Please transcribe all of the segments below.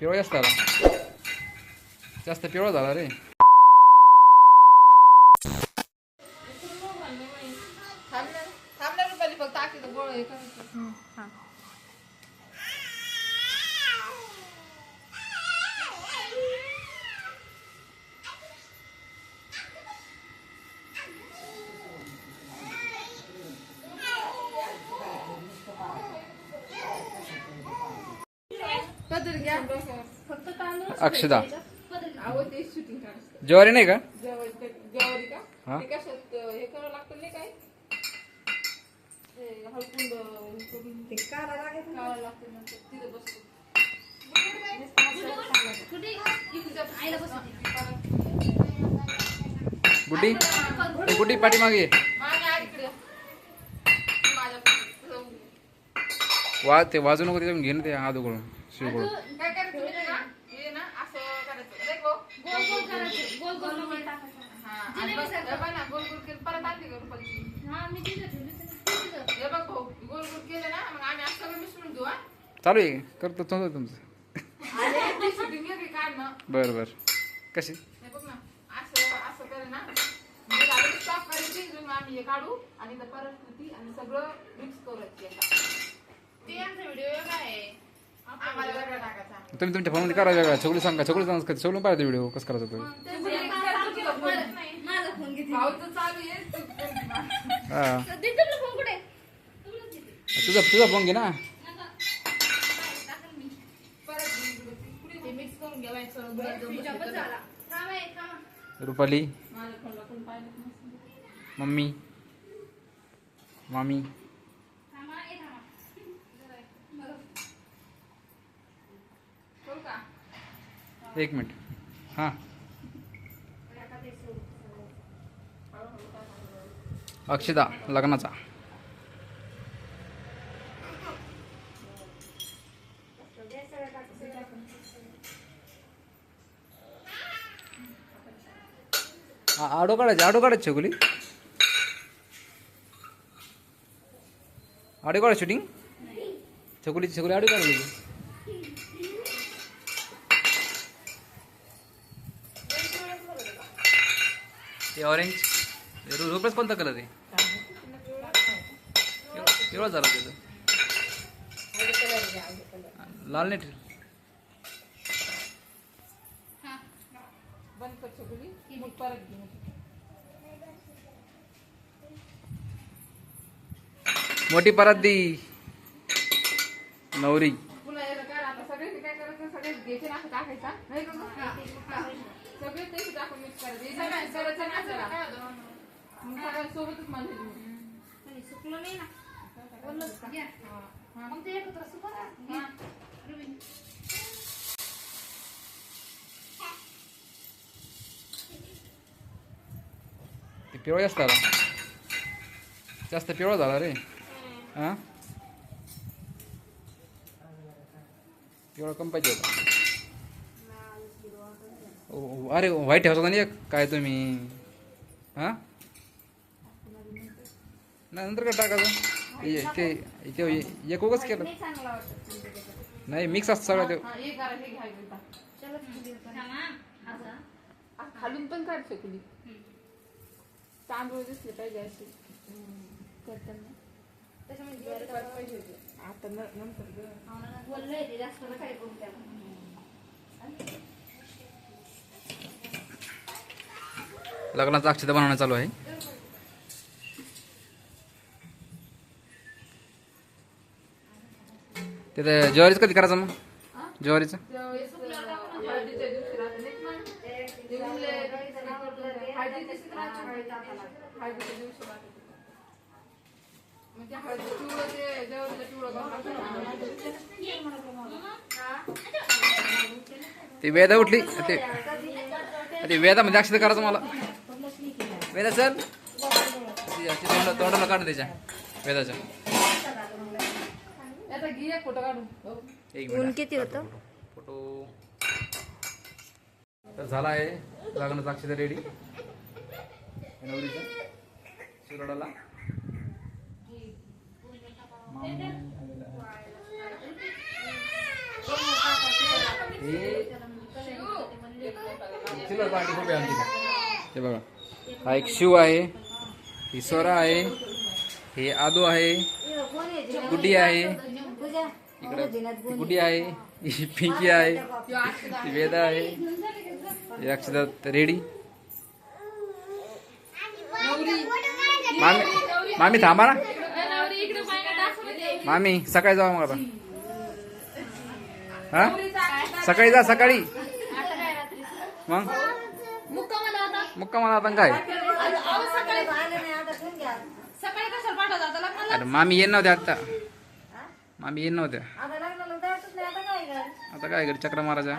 पिवळा जास्त आला जास्त पिवळा झाला रे. फक्त तांदूळ अक्षदा. ज्वारी नाही का? ज्वारी ज्वारी का? हा? ते कशात अं, हे करावं लागतं नाही काय? ते हळकुंड हे करून ते काढावं लागतं नंतर तिथं बसतो. गुड्डी ए, गुड्डी पाठीमागे? ये. मागे वा ते वाजू नको त्याच्यातून घे ना ते आदूकडून. काय करायचं का? हे ना असं करायचं. देखो हा आणि बस हे बघ ना गोल गोल केलं परत आणली का रुपाली हे बघ भाऊ गोल गोल केलं ना मग आम्ही असं सगळं मिसळून घेऊ हा. चालू आहे करतो तो तुमचं. आणि ती शूटिंग घे काढणं बरं बरं. कशी? हे बघ ना असं असं करे ना. म्हणजे करायची आम्ही हे काढू आणि इथं परत आणि सगळं मिक्स करायची आता ते आमचा व्हिडिओ आहे. तुम्ही तुमच्या फोनमध्ये करा वेगळा. सगळं सांगा. सगळं सांगा. सगळं पाहिजे व्हिडिओ कसं करायचा तो? भाऊ तर चालू आहे तू कोणती मार. हा. तुझा तुझा फोन घे ना. परत पुढे मिक्स करून घ्यायचं रुपाली. मम्मी. मामी करू का एक मिनिट. हां. अक्षदा लग्नाचा. आडो काढायचे आडो काढायचे गुली आडो काढा शूटिंग छकुलीची छकुली आडो काढली ऑरेंज रो रुपयाच कोणता कलर आहे? केवढा झाला त्याचं. लाल नाही मोठी परत दी. नवरी. ना. मग. ते पिवळा जास्त आला जास्त पिवळा झाला रे. हा? पिवळा कम पाहिजे होता. अरे व्हाईट ठेवता नाही एक? काय तुम्ही? हा? नाही नंतर काय टाकायचं ते ते एक उगच केलं. नाही मिक्स असतं सगळं ते. हा, हे हे खालून पण काढ छकुली तांदूळ दिसले पाहिजे असे. करताना. आता न- नंतर लग्नाचं अक्षता बनवणं चालू आहे. तिथं ज्वारीच कधी करायचं मग? ज्वारीचं? ती वेदा उठली. ते म्हणजे अक्षता करायचं मला. वेदा ती- ती तोंड तोंडाला काढ त्याच्या वेदाच्या एक हो. मिनिट. किती होतं. फोटो. तर झाला आहे लग्नाचा अक्षता रेडी. नवरीचा. शिरोडाला. सिल्वर पार्टी खूप आहे आमची. हे बघा. हा एक शिव आहे ही स्वरा आहे हे आदू आहे गुड्डी आहे इकडे गुडी गुड्डी आहे ही पिंकी आहे वेदा आहे ही रेडी मामी मामी थांबा ना. मामी सकाळी जाऊ मग आता. हा? सकाळी जा सकाळी. मग? मुक्कामाला आता मुक्का मला आता काय? अहो, सकाळी सकाळी कशाला पाठवत आता? लग्नाला अरे मामी येत नव्हत्या आता. मामी येत नव्हत्या आता लग्नाला जायचंच नाही आता काय कर आता काय घरी? चक्र मारायच्या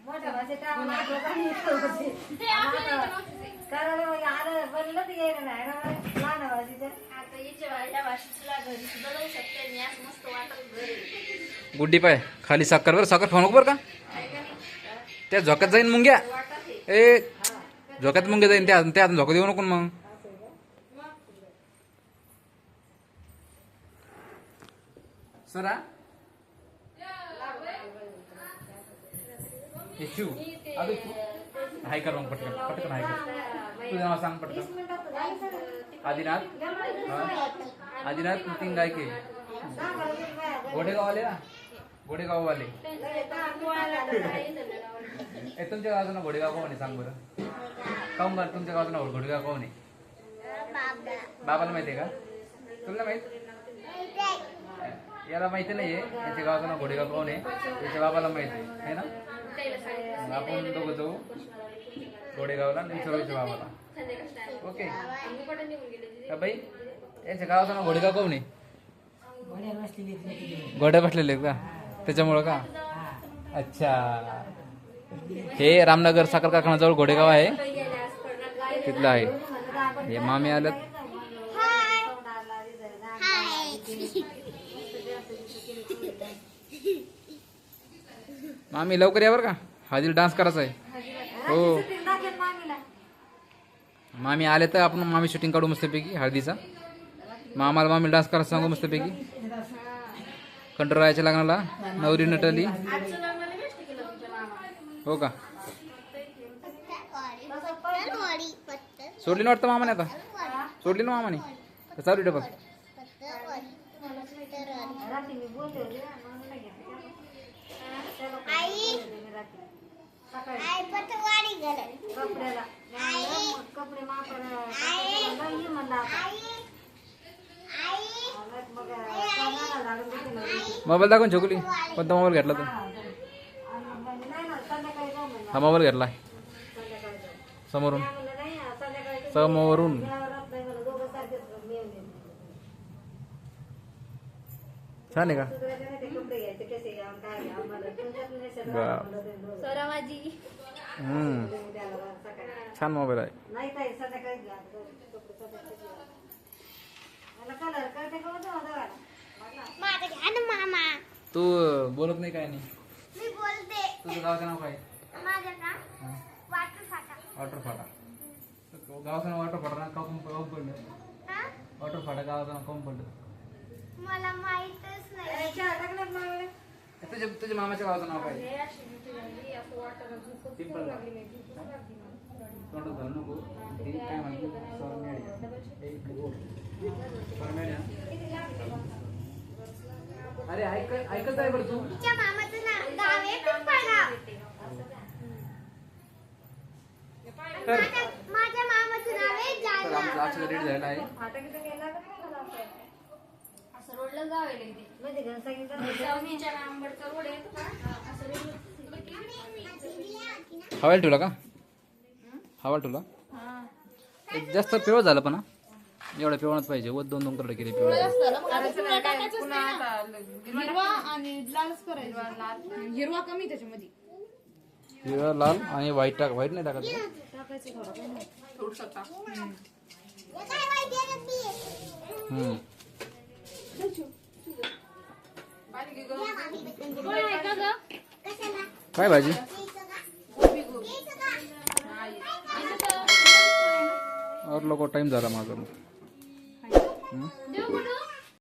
मोठ्या भाषेत टाकून आपलं काही नव्हतं. ते आपल्या इथं नव्हतं ते. कारण मग आलं बनलं तर यायला नाही ना मग लहान भाषेचं आता हिच्या भा- ह्या भाषेला घरी सुद्धा जाऊ शकते. मी असं मस्त वाटत घरी गुड्डी पाय खाली साखर बरं साखर खाऊ नको बरं का? त्या झोक्यात जाईन मुंग्या. ए झोक्यात मुंग्या जाईन त्या त्या झोका देऊ नको मग. सरा? हे शिव. अगं हाय कर मग पटकन. पटकन हाय कर. तुझं नाव सांग पटकन. आदिनाथ आदिनाथ नितीन गायके. गोडेगाववाले ना? गोडेगाववाले तुमच्या गावाचं ना घोडेगाव कोण सांग बरं. काऊन बरं तुमच्या गावाचं नाव घोडेगाव कोण आहे? बाबाला माहिती आहे का? तुला माहीत? याला माहिती नाहीये. याच्या गावाचं नाव घोडेगाव कोण आहे? त्याच्या बाबाला माहिती आहे. ना? आपण दोघं जाऊ. घोडेगावला विचारूच्या बाबाला. ओके. का बाई याच्या गावाचं नाव घोडेगाव कोण आहे? घोड्या बसलेले का? त्याच्यामुळं का? अच्छा. हे रामनगर साखर कारखानाजवळ घोडेगाव आहे. तिथलं आहे. हे मामी आल्यात. मामी लवकर या का. हळदीला डान्स करायचा आहे. हो. मामी आले तर आपण मामी शूटिंग काढू मस्तपैकी हळदीचा. मामाला मामी डान्स करायला सांगू मस्तपैकी. कंट्रोल राहायच्या लग्नाला नवरी नटली. हो का? सोडली ना वाटतं मामाने आता? सोडली ना मामाने? तर चालू डबल मोबाईल दाखवून छोकली कोणता मोबाईल घेतला तू आणि मग नाही ना संध्याकाळी जाऊ म्हणलं हा मोबाईल घेतला समोरून. समोरून. छान आहे का. छान मोबाईल आहे. मामा. तू बोलत नाही काय नाही. मी बोलते. तुझं गावाचं नाव काय? वॉटर फाटा गावाचं वॉटर फाटा ना? काऊन काऊन पडलं हा? वॉटर फाटा गावाचं काऊन पडलं मला माहीतच नाही. तुझ्या तुझ्या मामाच्या गावाचं नाव काय? सिंपल तोंडात घालू नको. ते काय म्हणते? अरे ऐक ऐकत आहे बरं तू तिच्या मामाचं नाव गाव आहे पिंपळगाव तर माझ्या मामाचं नाव आहे तर जालना. आमचा आजचा रेट झालेला आहे. फाटा किती गेला का नाही मला असं? असं रोडला जावे लागते म्हणजे रोड आहे. का? असं रोडला- हवायला ठेवला का? हवाला ठेवला? एक जास्त पिवळ झालं पण हा. एवढं पिवळच पाहिजे. व दोन दोन करडे केले पिवळ. हिरवा आणि लालच करायचा. हिरवा कमी त्याच्यामध्ये. पिवळा लाल आणि व्हाईट टाक व्हाईट नाही टाकायचं काय भाजी. और लोक टाइम झाला माझा कुठे